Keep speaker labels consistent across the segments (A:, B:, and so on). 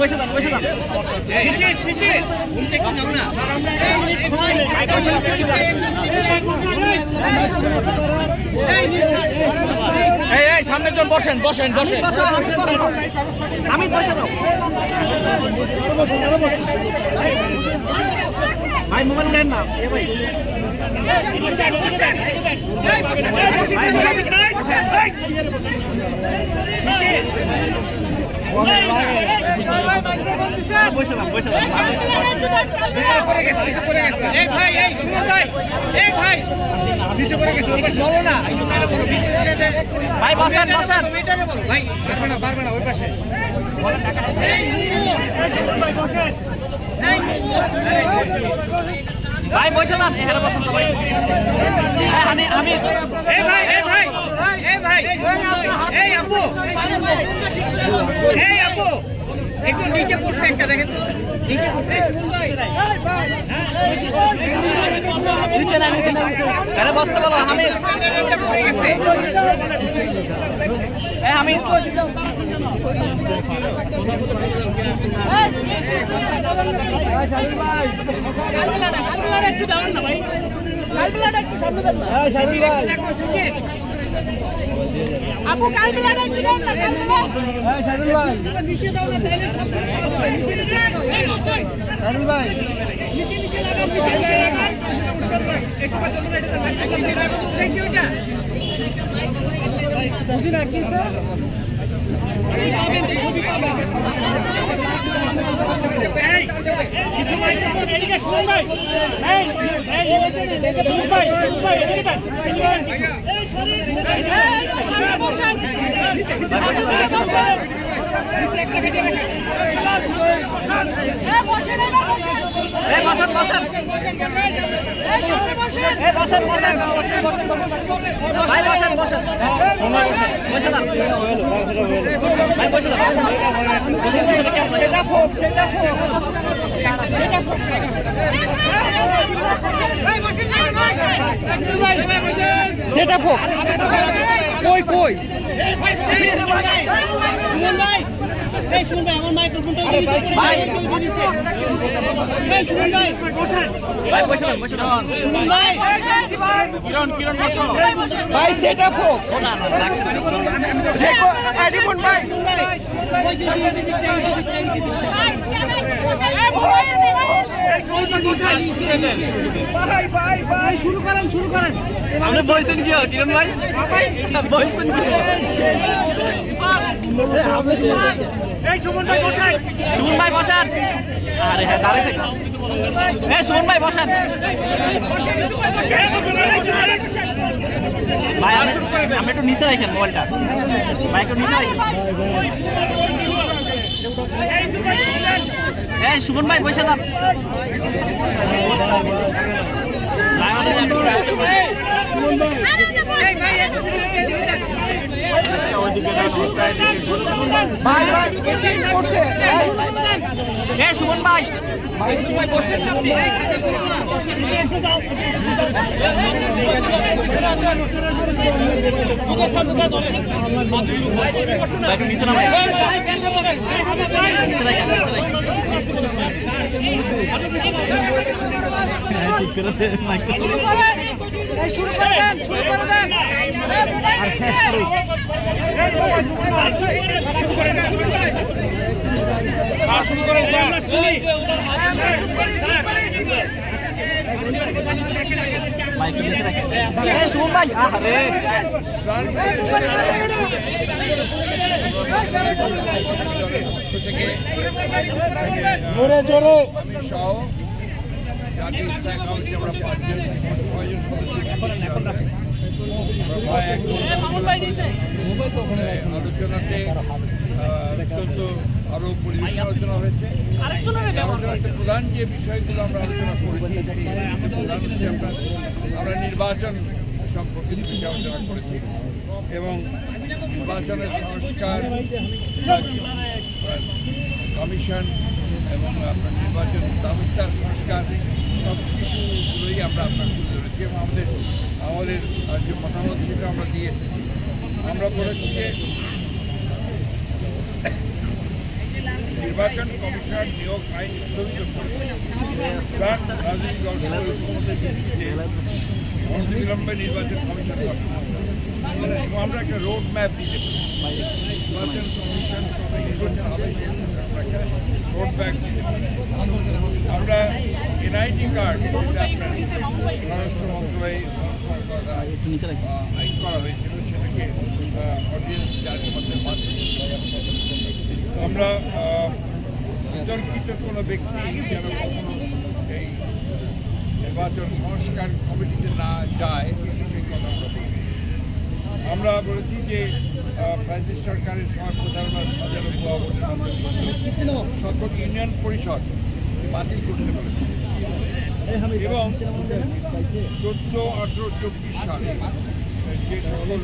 A: বসে যান বসে যান শিশির শিশির। ঘুম থেকে নাও না ভাই, বসে যান বসে যান এই এই সামনের জন বসেন বসেন বসেন। আমি বসে ভাই, মোবাইল নেন না। ভাই মোবাইল বসে দাও বসে দাও পড়ে গেছে নিচে পড়ে গেছে এই ভাই এই শুনো ভাই এই ভাই নিচে পড়ে গেছে ওই পাশে বলো না বসেন বসেন পারবে না পারবে না ওই পাশে ভাই বসে না, এখানে বসে না, ভাই। আমি আমি এই ভাই এই ভাই এই ভাই এই আব্বু এই আব্বু একটু নিচে পড়ছে একটা দেখেন। তো নিচে পড়ছে। নিচে আরে বসতে বলো আমি আমি
B: একটু দাঁড়ান না ভাই। একটু সামনে দেন না আপু কালবেলাটা একটু দাও না কালবেলা নিচে দাও না তাইলে সামনে নিচে নিচে লাগাও এই বসে নিচে নিচে লাগাও নিচে নিচে লাগাও সামনে বসান এই বসেন এই বসেন
A: এই বসেন বসেন
B: এই সামনে বসেন
A: এই বসেন বসেন ভাই বসেন বসেন বসে যান ভাই বসে যান সেটা ফোক কই কই? ভাই সেটা ভাই ভাই। শুরু করেন শুরু করেন আপনি বলছেন কি কিরণ ভাই? বলছেন কি? এই সুমন ভাই বসান। সুমন ভাই বসান। আরে হ্যাঁ দাঁড়াইছে এই সুমন ভাই বসান। ভাই, আমি একটু নিচে রাখেন মোবাইলটা। ভাই, একটু নিচে রাখেন এই, সুমন ভাই করছে এই, সুমন ভাই। ভাই
B: শুরু করে দেন শুরু করে দেন
A: আর শেষ করুন মাইক নিচে রাখেন এই
C: এক আলোচনাতে অত্যন্ত আরও পরিবেশ আলোচনা হয়েছে। প্রধান যে বিষয়গুলো আমরা আলোচনা করেছি আমরা নির্বাচন সম্পর্কে কিছু আলোচনা করেছি এবং নির্বাচনের সংস্কার কমিশন এবং আপনার নির্বাচন ব্যবস্থার সংস্কার সব কিছুগুলোই আমরা আপনার তুলে ধরেছি এবং আমাদের আমাদের যে মতামত সেটা আমরা দিয়ে এসেছি। আমরা বলেছি যে নির্বাচন কমিশন নিয়োগ আইন স্থগিত করেছে। প্রাণ রাজনৈতিক দল সহ ঐক্যমত্যের ভিত্তিতে অনতিবিলম্বে নির্বাচন কমিশন গঠন করতে হবে। এবং আমরা একটা রোড ম্যাপ দিতে পারি। নির্বাচন কমিশন তবে নির্বাচন হবে রোড ম্যাপ দিতে পারি। আমরা এনআইডি কার্ড যেটা আপনার স্বরাষ্ট্র মন্ত্রণালয়ে আহ, আইন করা হয়েছিল সেটাকে অডিয়েন্স জারির মধ্যে মাধ্যমে আমরা বিতর্কিত কোনো ব্যক্তি, যেন এই নির্বাচন সংস্কার কমিটিতে না যায় সেই কথা আমরা বলি। আমরা বলেছি যে ফ্রান্সিস সরকারের সময় প্রধানমন্ত্রী সাজানো সকল ইউনিয়ন পরিষদ বাতিল করতে বলেছে এবং চোদ্দ, আঠেরো, চব্বিশ সালে যে সকল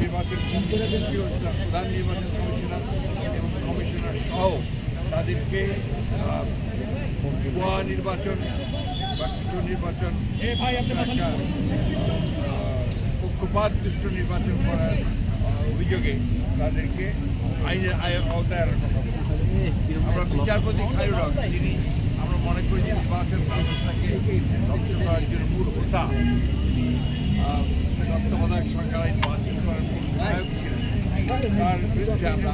C: নির্বাচন প্রধান নির্বাচন কমিশনার কমিশনার সহ তাদেরকে ভুয়া নির্বাচন বা কিছু নির্বাচন পক্ষপাত দুষ্ট নির্বাচন করার অভিযোগে তাদেরকে আইনের আয়ের আওতায় আনার কথা আমরা বিচারপতি খায়ুর হক তিনি আমরা মনে করি যে নির্বাচন ব্যবস্থাকে ধ্বংস করার জন্য মূল হোতা তিনি তত্ত্বাবধায়ক সরকার আইন বাতিল করার মূল ছিলেন। বিরুদ্ধে আমরা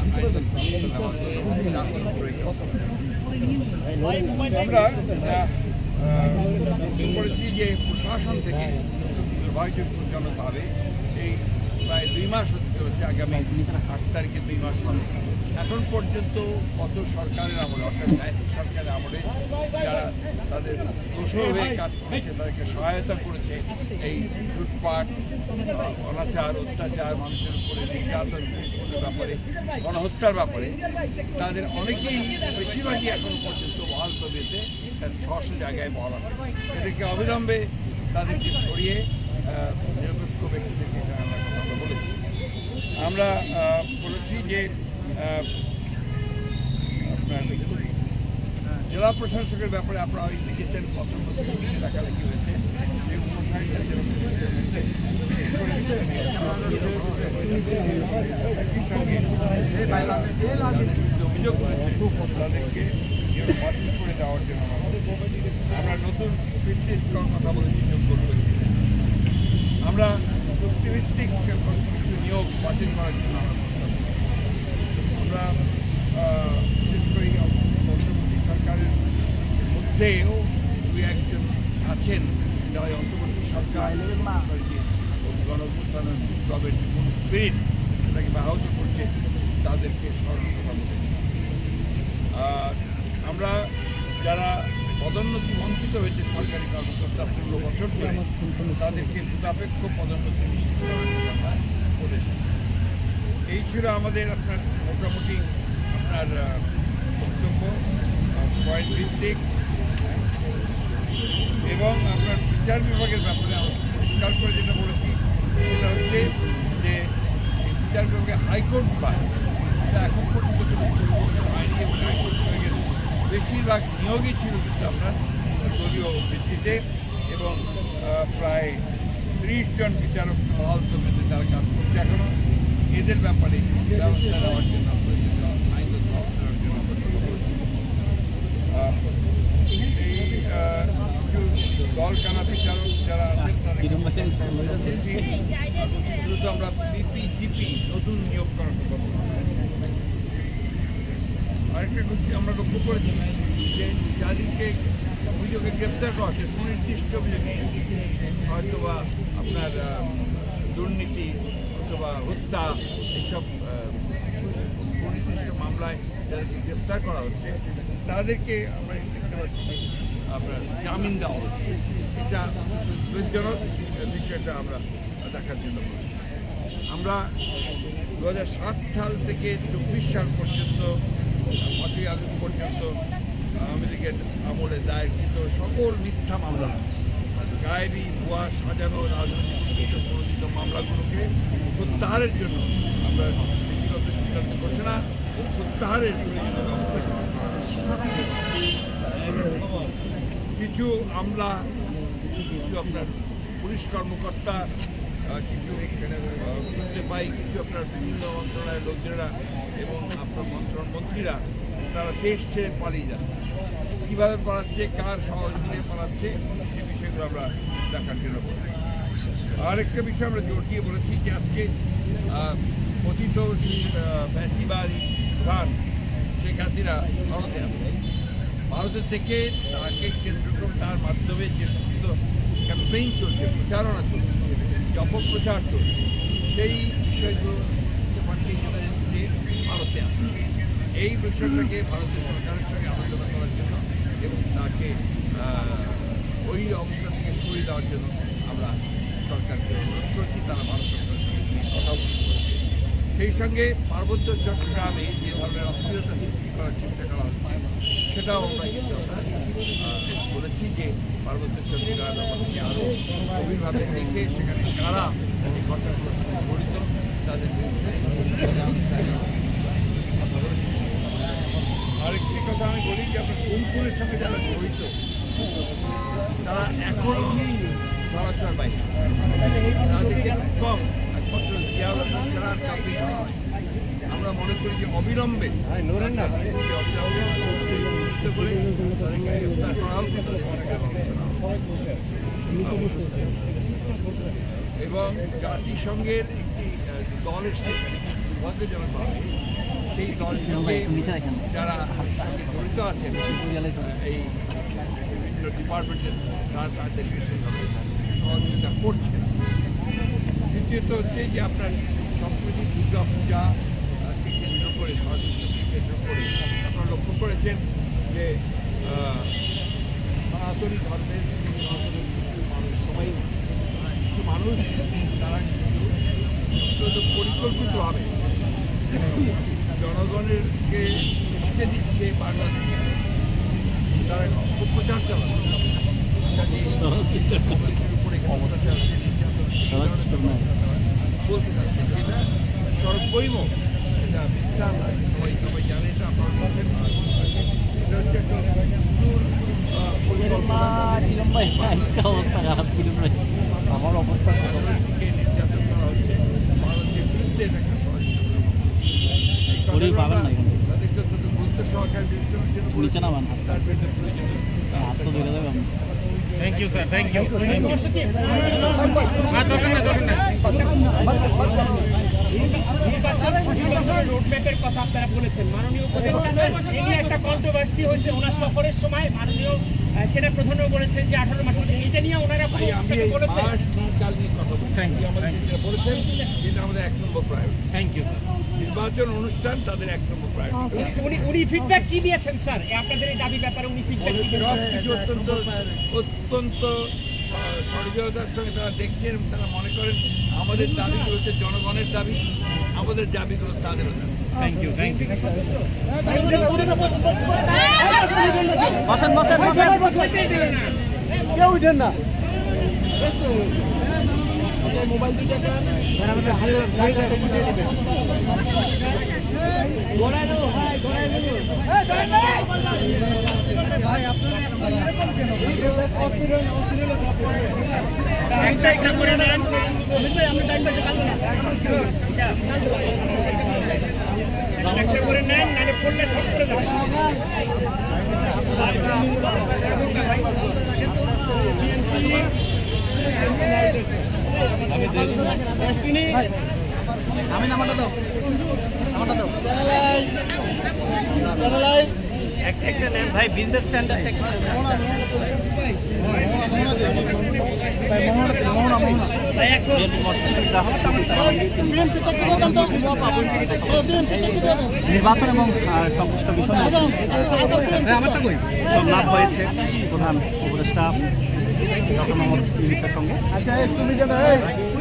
C: করেছি যে প্রশাসন থেকে দুর্ভাগ্যজনকভাবে এই প্রায় দুই মাস হতে চলেছে আগামী আট তারিখে দুই মাস এখন পর্যন্ত কত সরকারের আমলে, অর্থাৎ আইসি সরকারের আমলে যারা তাদের দোষর হয়ে কাজ করেছে, তাদেরকে সহায়তা করেছে, এই লুটপাট অনাচার, অত্যাচার, মানুষের উপরে নির্যাতন ব্যাপারে, গণহত্যার ব্যাপারে, তাদের অনেকেই বেশিরভাগই এখন পর্যন্ত বহাল তবিয়তে স্ব জায়গায় বহাল এদেরকে অবিলম্বে তাদেরকে সরিয়ে নিরপেক্ষ ব্যক্তিদেরকে জানানোর কথা আমরা বলেছি আমরা বলেছি যে জেলা প্রশাসকের ব্যাপারে আপনারা ওই লিখেছেন হয়েছে যে করে জন্য আমরা। নতুন ফিটনেস কথা বলেছি যোগ্য আমরা চুক্তিভিত্তিক নিয়োগ বাতিল করার জন্য আমরা আহ, বিশেষ করে অন্তর্বর্তী সরকারের মধ্যেও দুই একজন আছেন যারা অন্তর্বর্তী সরকার গণপ্রস্থানের যে মূল স্পিরিট সেটাকে ব্যাহত করছে তাদেরকে স্মরণ করা আর আমরা যারা পদোন্নতি বঞ্চিত হয়েছে সরকারি কর্মকর্তা পনেরো বছর ধরে তাদেরকে সুতাপেক্ষ পদোন্নতি নিশ্চিত করার জন্য আমরা বলেছি এই ছিল আমাদের আপনার মোটামুটি আপনার বক্তব্য পয়েন্ট ভিত্তিক। এবং আপনার বিচার বিভাগের ব্যাপারে পরিষ্কার করে যেটা বলেছি, সেটা হচ্ছে যে বিচার বিভাগে হাইকোর্ট পায়, সেটা এখন পর্যন্ত কোনো পরিবর্তন হয়নি এবং হাইকোর্ট বেশিরভাগ নিয়োগই ছিল কিন্তু আপনার দলীয় ভিত্তিতে এবং প্রায় ত্রিশ জন বিচারক বহাল তবিয়তে তারা কাজ করছে এখনও। এদের ব্যাপারে ব্যবস্থা নেওয়ার জন্য আমরা যেটা আইনগত ব্যবস্থা নেওয়ার জন্য আমরা কথা বলেছি আহ, এই আহ, কিছু দল কানা বিচারক যারা আছেন তাদের দ্রুত আমরা পিপিজিপি নতুন নিয়োগ করার কথা বলছি আরেকটা কথা আমরা লক্ষ্য করেছি যে যাদেরকে অভিযোগে গ্রেফতার করা হচ্ছে সুনির্দিষ্ট অভিযোগে হয়তোবা আপনার আহ, দুর্নীতি অথবা হত্যা এইসব সুনির্দিষ্ট মামলায় যাদেরকে গ্রেফতার করা হচ্ছে, তাদেরকে আমরা দেখতে পাচ্ছি আপনার জামিন দেওয়া হচ্ছে। এটা উদ্বেগজনক বিষয়টা আমরা দেখার জন্য বলছি। আমরা দু হাজার সাত সাল থেকে চব্বিশ সাল পর্যন্ত পাঁচই আগস্ট পর্যন্ত আওয়ামী লীগের আমলে দায়েরকৃত সকল মিথ্যা মামলা, গায়েবী ভুয়া সাজানো রাজনৈতিক উদ্দেশ্য মামলাগুলোকে প্রত্যাহারের জন্য আমরা ব্যক্তিগত সিদ্ধান্ত ঘোষণা ও প্রত্যাহারের। কিছু আমলা, কিছু আপনার পুলিশ কর্মকর্তা কিছু শুনতে পাই, কিছু আপনার বিভিন্ন মন্ত্রণালয়ের লোকজনেরা এবং আপনার মন্ত্রণ মন্ত্রীরা, তারা দেশ ছেড়ে পালিয়ে যাচ্ছে কীভাবে পালাচ্ছে, কার সহযোগিতায় পালাচ্ছে সে বিষয়গুলো আমরা দেখার জন্য বলছি আরেকটা বিষয় আমরা জোর দিয়ে বলেছি যে আজকে কথিত ফ্যাসিবাদী খান শেখ হাসিনা ভারতে ভারতের থেকে তাকে কেন্দ্র করে তার মাধ্যমে যে সমস্ত ক্যাম্পেইন চলছে, প্রচারণা চলছে যে অপপ্রচার চলছে, সেই বিষয়গুলো পাঠিয়ে চলে যাচ্ছে ভারতে এই বিষয়টাকে ভারতের সরকারের সঙ্গে আলোচনা করার জন্য এবং তাকে অবস্থা থেকে সরিয়ে দেওয়ার জন্য আমরা সরকারকে অনুরোধ করছি, তারা ভারত সঙ্গে কথা বলতে পারছে সেই সঙ্গে পার্বত্য চট্টগ্রামে যে ধরনের অস্থিরতা সৃষ্টি করার চেষ্টা করা হচ্ছে, সেটাও আমরা কিন্তু বলেছি যে পার্বত্য চট্টগ্রাম আরও গভীরভাবে দেখে সেখানে কারা এই ঘটনাগুলোর সঙ্গে জড়িত, তাদের বিরুদ্ধে আরেকটি কথা আমি বলি যে আপনার কুমকুমের সঙ্গে যারা জড়িত তারা এখনও ধরাছোঁয়ার বাইরে তাদেরকে কম। আমরা মনে করি যে অবিলম্বে গ্রেফতার করা হোক, এবং জাতিসংঘের একটি আহ, দল এসছে দুর্ভাগ্যজনকভাবে সেই দলটিকে যারা সঙ্গে জড়িত আছেন এই বিভিন্ন ডিপার্টমেন্টের তারা তাদেরকে সেইভাবে সহযোগিতা করছেন। দ্বিতীয়ত হচ্ছে যে আপনার সম্প্রতি দুর্গা পূজা আহ, কে কেন্দ্র করে সরস্বতীকে কেন্দ্র করে আপনারা লক্ষ্য করেছেন যে সনাতনী ধর্মের সনাতনী কিছু মানুষ সবাই কিছু মানুষ তারা কিন্তু অত্যন্ত পরিকল্পিতভাবে জনগণেরকে উস্কে দিচ্ছে বাংলাদেশে তারা অপপ্রচার চালাচ্ছে। বলতে চাচ্ছে যেটা সর্বৈম এটা মিথ্যা নয় সবাই সবাই জানে এটা আপনারা এটা হচ্ছে একটা
D: অবস্থা খারাপ। আমার অবস্থা
C: নির্যাতন করা হচ্ছে। ভারতের বিরুদ্ধে এটা এই
D: গরিব পাবেন না। নিচে নামান। হাত তো ধরে
B: thank you sir thank you রোডম্যাপের কথা আপনারা বলেছেন। মাননীয় উপদেষ্টা এই একটা কন্ট্রোভার্সি হয়েছে ওনার সফরের সময়। মাননীয় সেনা প্রধানও বলেছেন যে আঠারো মাস মধ্যে। এটা নিয়ে ওনারা বলেছেন। you,
C: আমাদের এক নম্বর প্রায়োরিটি
B: থ্যাংক ইউ
C: নির্বাচন অনুষ্ঠান তাদের এক নম্বর প্রায়োরিটি
B: উনি উনি ফিডব্যাক কি দিয়েছেন স্যার? আমাদের এই দাবি ব্যাপারে উনি ফিডব্যাক কি দিয়েছেন?
C: অত্যন্ত অত্যন্ত স- সহৃদয়তার সঙ্গে তারা দেখছেন তারা মনে করেন আমাদের দাবিগুলো হচ্ছে জনগণের দাবি আমাদের দাবিগুলো তাদেরও দাবি।
B: থ্যাংক ইউ থ্যাংক ইউ
D: বসেন বসেন বসেন।
A: কেউ উঠেন না।
B: একটা একটা করে নেন একটা করে নেন নাহলে পড়লে সব করে যাবে
D: আমি নামাটা দাও। নামাটা দাও।
B: একটা একটা নেন ভাই বিজনেস স্ট্যান্ডার্ড
D: নির্বাচন এবং সংশ্লিষ্ট বিষয় সব লাভ হয়েছে প্রধান উপদেষ্টা ডক্টর মোহাম্মদ ইউনিসের সঙ্গে।
A: আচ্ছা তুমি জানো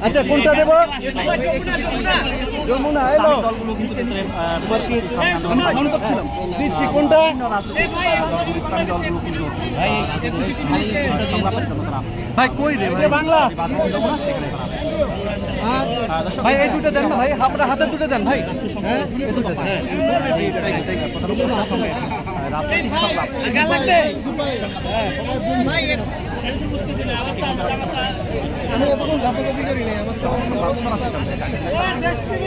A: আচ্ছা কোনটা দেবো? যমুনা এলো দিচ্ছি কোনটা? ভাই কই রে ভাই? বাংলা। ভাই এই দুটো দেন না ভাই আপনার হাতে দুটো দেন ভাই। হ্যাঁ?
E: রাজনৈতিক সংলাপ
A: আমি এরকম ঝাপাঝাপি করি নাই আমার
E: সরাসরি